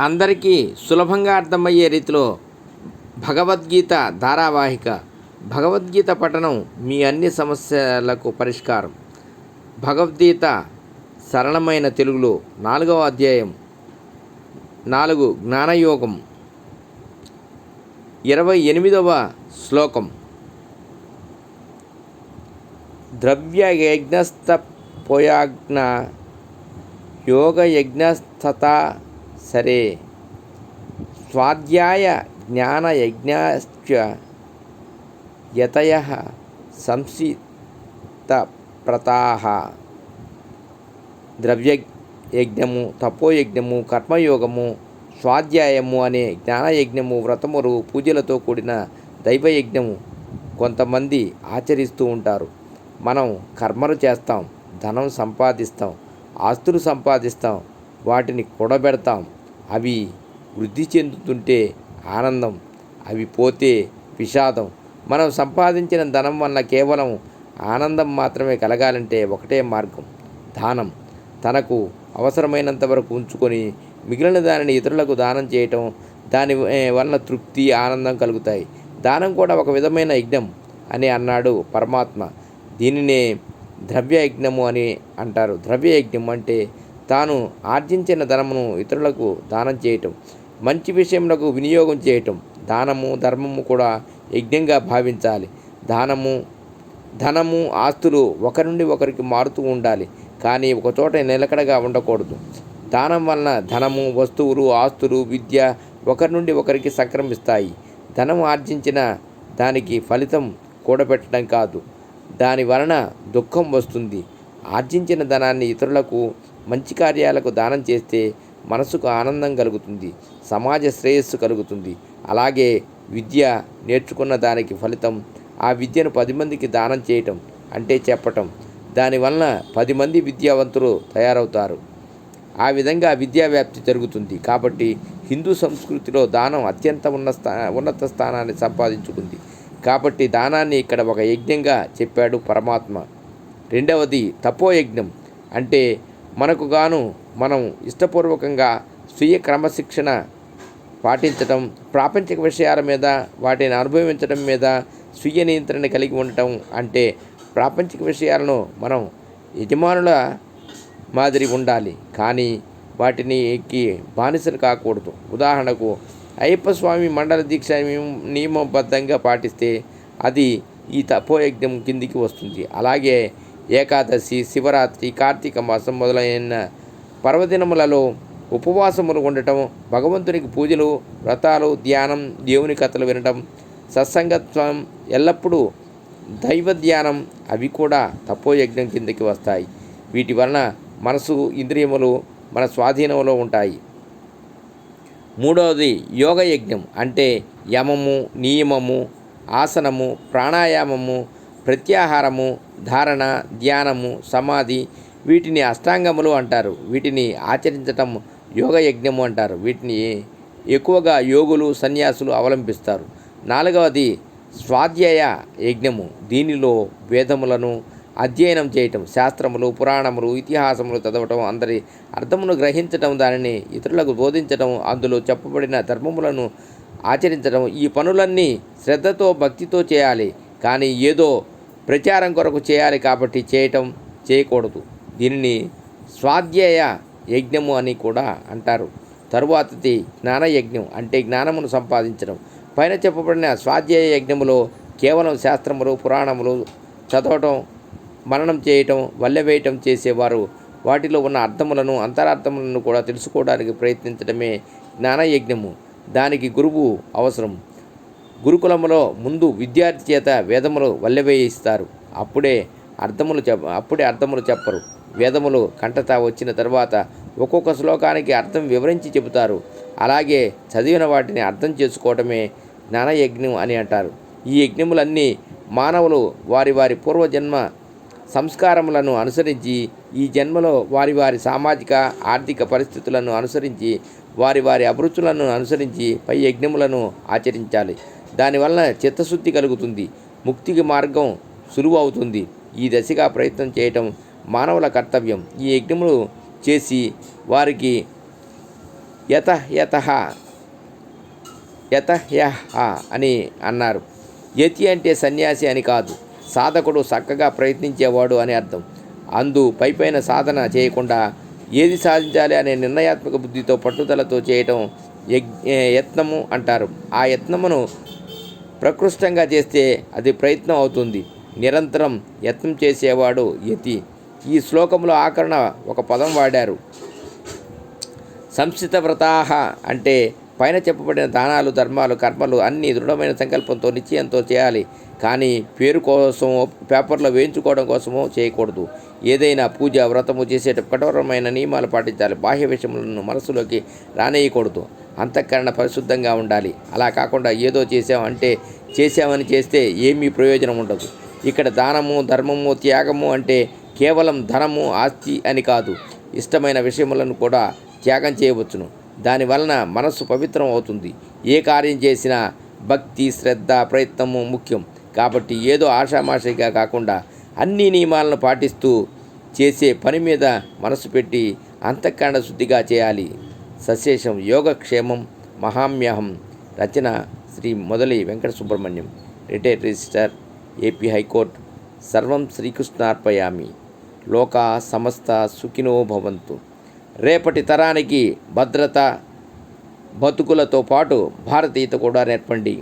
అందరికీ సులభంగా అర్థమయ్యే రీతిలో భగవద్గీత ధారావాహిక. భగవద్గీత పఠనం మీ అన్ని సమస్యలకు పరిష్కారం. భగవద్గీత సరళమైన తెలుగులో నాలుగవ అధ్యాయం నాలుగు జ్ఞానయోగం ఇరవై ఎనిమిదవ శ్లోకం. ద్రవ్య యజ్ఞస్థ పోయాజ్ఞ యోగ యజ్ఞస్థత సరే. స్వాధ్యాయ జ్ఞాన యజ్ఞశ్చ యతయ సంసిత ప్రతాహ ద్రవ్య యజ్ఞము తపోయజ్ఞము కర్మయోగము స్వాధ్యాయము అనే జ్ఞానయజ్ఞము వ్రతములు పూజలతో కూడిన దైవయజ్ఞము కొంతమంది ఆచరిస్తూ ఉంటారు. మనం కర్మలు చేస్తాం ధనం సంపాదిస్తాం ఆస్తులు సంపాదిస్తాం వాటిని కూడబెడతాం అవి వృద్ధి చెందుతుంటే ఆనందం అవి పోతే విషాదం. మనం సంపాదించిన ధనం వల్ల కేవలం ఆనందం మాత్రమే కలగాలంటే ఒకటే మార్గం దానం. తనకు అవసరమైనంత వరకు ఉంచుకొని మిగిలిన దానిని ఇతరులకు దానం చేయటం దాని వలన తృప్తి ఆనందం కలుగుతాయి. దానం కూడా ఒక విధమైన యజ్ఞం అని అన్నాడు పరమాత్మ. దీనినే ద్రవ్య యజ్ఞము అని అంటారు. ద్రవ్య యజ్ఞం అంటే తాను ఆర్జించిన ధనమును ఇతరులకు దానం చేయటం మంచి విషయములకు వినియోగం చేయటం దానము ధర్మము కూడా యజ్ఞంగా భావించాలి. దానము ధనము ఆస్తులు ఒకరి నుండి ఒకరికి మారుతూ ఉండాలి కానీ ఒక చోట నిలకడగా ఉండకూడదు. దానం వలన ధనము వస్తువులు ఆస్తులు విద్య ఒకరి నుండి ఒకరికి సంక్రమిస్తాయి. ధనం ఆర్జించిన దానికి ఫలితం కూడబెట్టడం కాదు. దాని వలన దుఃఖం వస్తుంది. ఆర్జించిన ధనాన్ని ఇతరులకు మంచి కార్యాలకు దానం చేస్తే మనసుకు ఆనందం కలుగుతుంది సమాజ శ్రేయస్సు కలుగుతుంది. అలాగే విద్య నేర్చుకున్న దానికి ఫలితం ఆ విద్యను పది మందికి దానం చేయటం అంటే చెప్పటం. దానివలన పది మంది విద్యావంతులు తయారవుతారు. ఆ విధంగా విద్యా వ్యాప్తి జరుగుతుంది. కాబట్టి హిందూ సంస్కృతిలో దానం అత్యంత ఉన్న స్థా ఉన్నత స్థానాన్ని సంపాదించుకుంది. కాబట్టి దానాన్ని ఇక్కడ ఒక యజ్ఞంగా చెప్పాడు పరమాత్మ. రెండవది తపోయజ్ఞం అంటే మనకు గాను మనం ఇష్టపూర్వకంగా స్వీయ క్రమశిక్షణ పాటించటం ప్రాపంచిక విషయాల మీద వాటిని అనుభవించడం మీద స్వీయ నియంత్రణ కలిగి ఉండటం అంటే ప్రాపంచిక విషయాలను మనం యజమానుల మాదిరి ఉండాలి. కానీ వాటిని ఎక్కి బానిసలు కాకూడదు. ఉదాహరణకు అయ్యప్ప స్వామి మండల దీక్ష నియమబద్ధంగా పాటిస్తే అది ఈ తపోయజ్ఞం కిందికి వస్తుంది. అలాగే ఏకాదశి శివరాత్రి కార్తీక మాసం మొదలైన పర్వదినములలో ఉపవాసములు ఉండటం భగవంతునికి పూజలు వ్రతాలు ధ్యానం దేవుని కథలు వినటం సత్సంగత్వం ఎల్లప్పుడూ దైవ ధ్యానం అవి కూడా తపోయజ్ఞం కిందకి వస్తాయి. వీటి వలన మనసు ఇంద్రియములు మన స్వాధీనంలో ఉంటాయి. మూడవది యోగ యజ్ఞం అంటే యమము నియమము ఆసనము ప్రాణాయామము ప్రత్యాహారము ధారణ ధ్యానము సమాధి వీటిని అష్టాంగములు అంటారు. వీటిని ఆచరించటం యోగ యజ్ఞము అంటారు. వీటిని ఎక్కువగా యోగులు సన్యాసులు అవలంబిస్తారు. నాలుగవది స్వాధ్యాయ యజ్ఞము. దీనిలో వేదములను అధ్యయనం చేయటం శాస్త్రములు పురాణములు ఇతిహాసములు చదవటం అందరి అర్థమును గ్రహించటం దానిని ఇతరులకు బోధించటం అందులో చెప్పబడిన ధర్మములను ఆచరించడం ఈ పనులన్నీ శ్రద్ధతో భక్తితో చేయాలి. కానీ ఏదో ప్రచారం కొరకు చేయాలి కాబట్టి చేయటం చేయకూడదు. దీనిని స్వాధ్యాయ యజ్ఞము అని కూడా అంటారు. తరువాతది జ్ఞానయజ్ఞం అంటే జ్ఞానమును సంపాదించడం. పైన చెప్పబడిన స్వాధ్యాయ యజ్ఞములో కేవలం శాస్త్రములు పురాణములు చదవటం మననం చేయటం వల్లెవేయటం చేసేవారు. వాటిలో ఉన్న అర్థములను అంతరార్థములను కూడా తెలుసుకోవడానికి ప్రయత్నించడమే జ్ఞానయజ్ఞము. దానికి గురువు అవసరం. గురుకులములో ముందు విద్యార్థి చేత వేదములు వల్లెవేయిస్తారు. అప్పుడే అర్థములు చెప్ అప్పుడే అర్థములు చెప్పరు. వేదములు కంటత వచ్చిన తర్వాత ఒక్కొక్క శ్లోకానికి అర్థం వివరించి చెబుతారు. అలాగే చదివిన వాటిని అర్థం చేసుకోవటమే జ్ఞానయజ్ఞం అని అంటారు. ఈ యజ్ఞములన్నీ మానవులు వారి వారి పూర్వజన్మ సంస్కారములను అనుసరించి ఈ జన్మలో వారి వారి సామాజిక ఆర్థిక పరిస్థితులను అనుసరించి వారి వారి అభిరుచులను అనుసరించి పై యజ్ఞములను ఆచరించాలి. దానివల్ల చిత్తశుద్ధి కలుగుతుంది ముక్తికి మార్గం సులువు అవుతుంది ఈ దశగా ప్రయత్నం చేయటం మానవుల కర్తవ్యం. ఈ యజ్ఞములు చేసి వారికి యత యత యత యహ అని అన్నారు. యతి అంటే సన్యాసి అని కాదు. సాధకుడు చక్కగా ప్రయత్నించేవాడు అని అర్థం. అందు పైపైన సాధన చేయకుండా ఏది సాధించాలి అనే నిర్ణయాత్మక బుద్ధితో పట్టుదలతో చేయటం యత్నము అంటారు. ఆ యత్నమును ప్రకృష్టంగా చేస్తే అది ప్రయత్నం అవుతుంది. నిరంతరం యత్నం చేసేవాడు యతి. ఈ శ్లోకంలో ఆకరణ ఒక పదం వాడారు. సంస్థిత వ్రతాహ అంటే పైన చెప్పబడిన దానాలు ధర్మాలు కర్మలు అన్నీ దృఢమైన సంకల్పంతో నిశ్చయంతో చేయాలి. కానీ పేరు కోసమో పేపర్లో వేయించుకోవడం కోసమో చేయకూడదు. ఏదైనా పూజ వ్రతము చేసేట కఠోరమైన నియమాలు పాటించాలి. బాహ్య విషయములను మనసులోకి రానేయకూడదు అంతఃకరణ పరిశుద్ధంగా ఉండాలి. అలా కాకుండా ఏదో చేసామంటే చేసామని చేస్తే ఏమీ ప్రయోజనం ఉండదు. ఇక్కడ దానము ధర్మము త్యాగము అంటే కేవలం ధనము ఆస్తి అని కాదు. ఇష్టమైన విషయములను కూడా త్యాగం చేయవచ్చును. దానివలన మనస్సు పవిత్రం అవుతుంది. ఏ కార్యం చేసినా భక్తి శ్రద్ధ ప్రయత్నము ముఖ్యం. కాబట్టి ఏదో ఆషామాషిగా కాకుండా అన్ని నియమాలను పాటిస్తూ చేసే పని మీద మనసు పెట్టి అంతఃకరణ శుద్ధిగా చేయాలి. సశేషం యోగక్షేమం మహామ్యహం. రచన Shri Modali Venkata Subrahmanyam retired register AP high court. సర్వం శ్రీకృష్ణార్పయామి. లోకా సమస్త సుఖినో భవంతు. రేపటి తరానికి భద్రత బతుకులతో పాటు భారతీయత కూడా నేర్పండి.